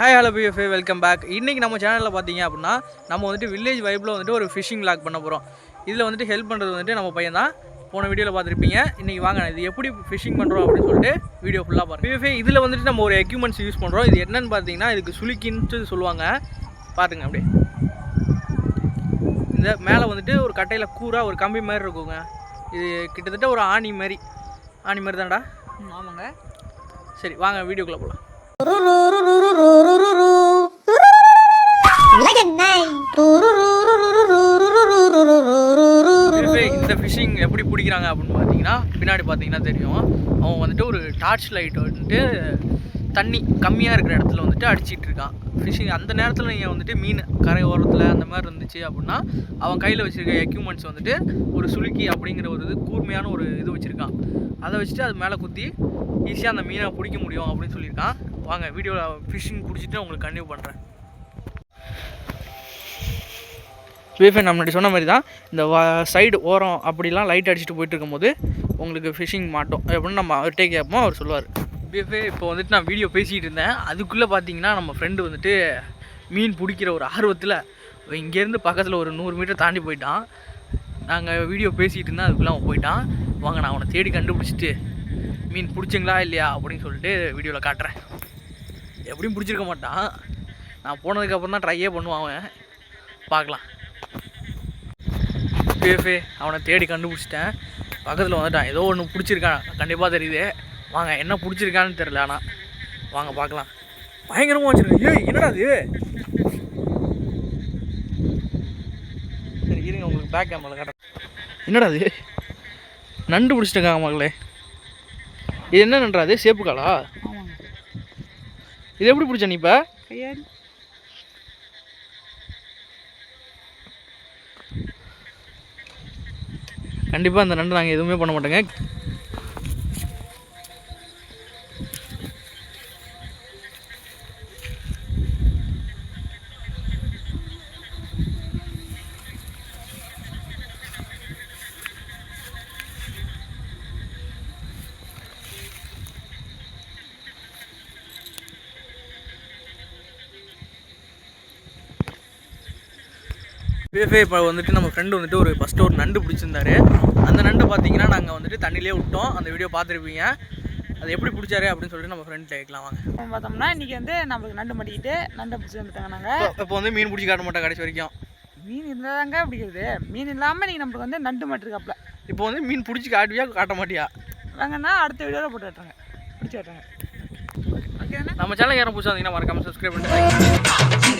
Hi hello BFA welcome back இன்றைக்கி நம்ம சேனலில் பார்த்தீங்க அப்படின்னா நம்ம வந்துட்டு வில்லேஜ் வைப்பில் வந்துட்டு ஒரு ஃபிஷிங் லாக் பண்ண போகிறோம் இதில் வந்துட்டு ஹெல்ப் பண்ணுறது வந்துட்டு நம்ம பையன் தான். போன வீடியோவில் பார்த்துருப்பீங்க. இன்றைக்கி வாங்க இது எப்படி ஃபிஷிங் பண்ணுறோம் அப்படின்னு சொல்லிட்டு வீடியோ ஃபுல்லாக பாருங்க. பிஎஃப்ஏ இதில் வந்துட்டு நம்ம ஒரு எக்யூப்மெண்ட்ஸ் யூஸ் பண்ணுறோம் இது என்னன்னு பார்த்தீங்கன்னா இதுக்கு சுளுக்கின்ட்டு சொல்லுவாங்க. பாருங்க அப்படியே. இந்த மேலே வந்துட்டு ஒரு கட்டையில் கூரா ஒரு கம்பி மாதிரி இருக்குங்க. இது கிட்டத்தட்ட ஒரு ஆணி மாதிரி. ஆணி மாதிரி தான்டா? ஆமாங்க. சரி வாங்க வீடியோக்குள்ளே போகலாம் ஃபிஷிங் எப்படி பிடிக்கிறாங்க அப்படின்னு பார்த்தீங்கன்னா பின்னாடி பார்த்தீங்கன்னா தெரியும். அவன் வந்துட்டு ஒரு டார்ச் லைட் வந்துட்டு தண்ணி கம்மியாக இருக்கிற இடத்துல வந்துட்டு அடிச்சிட்டு இருக்கான். ஃபிஷிங் அந்த நேரத்தில் நீங்கள் வந்துட்டு மீன் கரை ஓரத்தில் அந்த மாதிரி இருந்துச்சு அப்படின்னா அவன் கையில் வச்சுருக்க எக்யூப்மெண்ட்ஸ் வந்துட்டு ஒரு சுளுக்கி அப்படிங்கிற ஒரு இது கூர்மையான ஒரு இது வச்சுருக்கான். அதை வச்சுட்டு அது மேலே குத்தி ஈஸியாக அந்த மீனை பிடிக்க முடியும் அப்படின்னு சொல்லியிருக்கான். வாங்க வீடியோவில் ஃபிஷிங் பிடிச்சிட்டு உங்களுக்கு கண்டினியூ பண்ணுறேன் வேஃபை நம்ம முன்னாடி சொன்ன மாதிரி தான் இந்த சைடு ஓரம் அப்படிலாம் லைட் அடிச்சுட்டு போயிட்டு இருக்கும்போது உங்களுக்கு ஃபிஷிங் மாட்டோம். எப்படின்னு நம்ம அவர்கிட்டே கேட்போம் அவர் சொல்லுவார். பிஎஃப்ஏ இப்போ வந்துட்டு நான் வீடியோ பேசிகிட்டு இருந்தேன். அதுக்குள்ளே பார்த்தீங்கன்னா நம்ம ஃப்ரெண்டு வந்துட்டு மீன் பிடிக்கிற ஒரு ஆர்வத்தில் இங்கேருந்து பக்கத்தில் ஒரு நூறு மீட்டர் தாண்டி போயிட்டான். நாங்கள் வீடியோ பேசிகிட்டு இருந்தேன் அதுக்குள்ளே அவன் போயிட்டான். வாங்க நான் அவனை தேடி கண்டுபிடிச்சிட்டு மீன் பிடிச்சிங்களா இல்லையா அப்படின்னு சொல்லிட்டு வீடியோவில் காட்டுறேன். எப்படியும் பிடிச்சிருக்க மாட்டான். நான் போனதுக்கப்புறம் தான் ட்ரையே பண்ணுவான் அவன். பார்க்கலாம். பிஎஃப்ஏ அவனை தேடி கண்டுபிடிச்சிட்டேன். பக்கத்தில் வந்துட்டான். ஏதோ ஒன்று பிடிச்சிருக்கான். கண்டிப்பாக தெரியுது. வாங்க என்ன பிடிச்சிருக்கான்னு தெரில ஆனால் வாங்க பார்க்கலாம். பயங்கரமாக வச்சுருக்கேன் ஏய் என்னடா அது சரி இருங்க உங்களுக்கு பேக் கேமரா காட்டுறேன். என்னடா அது நண்டு பிடிச்சிருக்காங்க மகளே இது என்ன நன்றா அது சேப்பு காலா? இது எப்படி பிடிச்ச நீ இப்போ? கண்டிப்பாக அந்த நண்டு நாங்கள் எதுவுமே பண்ண மாட்டோங்க. பேஃபே இப்போ வந்துட்டு நம்ம ஃப்ரெண்டு வந்துட்டு ஒரு ஃபஸ்ட்டு ஒரு நண்டு பிடிச்சிருந்தாரு. அந்த நண்டை பார்த்தீங்கன்னா நாங்கள் வந்துட்டு தண்ணியிலே விட்டோம். அந்த வீடியோ பார்த்துருப்பீங்க. அது எப்படி பிடிச்சாரு அப்படின்னு சொல்லிட்டு நம்ம ஃப்ரெண்ட் கேட்கலாம் வாங்க. பார்த்தோம்னா இன்னைக்கு வந்து நம்மளுக்கு நண்டு மாட்டிக்கிட்டு நண்டை பிடிச்சி வந்துட்டாங்க நாங்கள் இப்போ- வந்து மீன் பிடிச்சி காட்ட மாட்டோம் கடைசி வரைக்கும். மீன் இருந்தாதாங்க பிடிக்கிறது மீன் இல்லாமல் நீங்கள் நம்மளுக்கு வந்து நண்டு மாட்டிருக்காப்புல. இப்போ வந்து மீன் பிடிச்சி காட்டுவியா காட்ட மாட்டியா? வாங்கன்னா அடுத்த வீடியோவில் போட்டு விட்டுறாங்க பிடிச்சி விட்டுறாங்க நம்ம சேனல் யாரும் புதுசாக இருந்தீங்கன்னா மறக்காம சப்ஸ்கிரைப் பண்ணிட்டு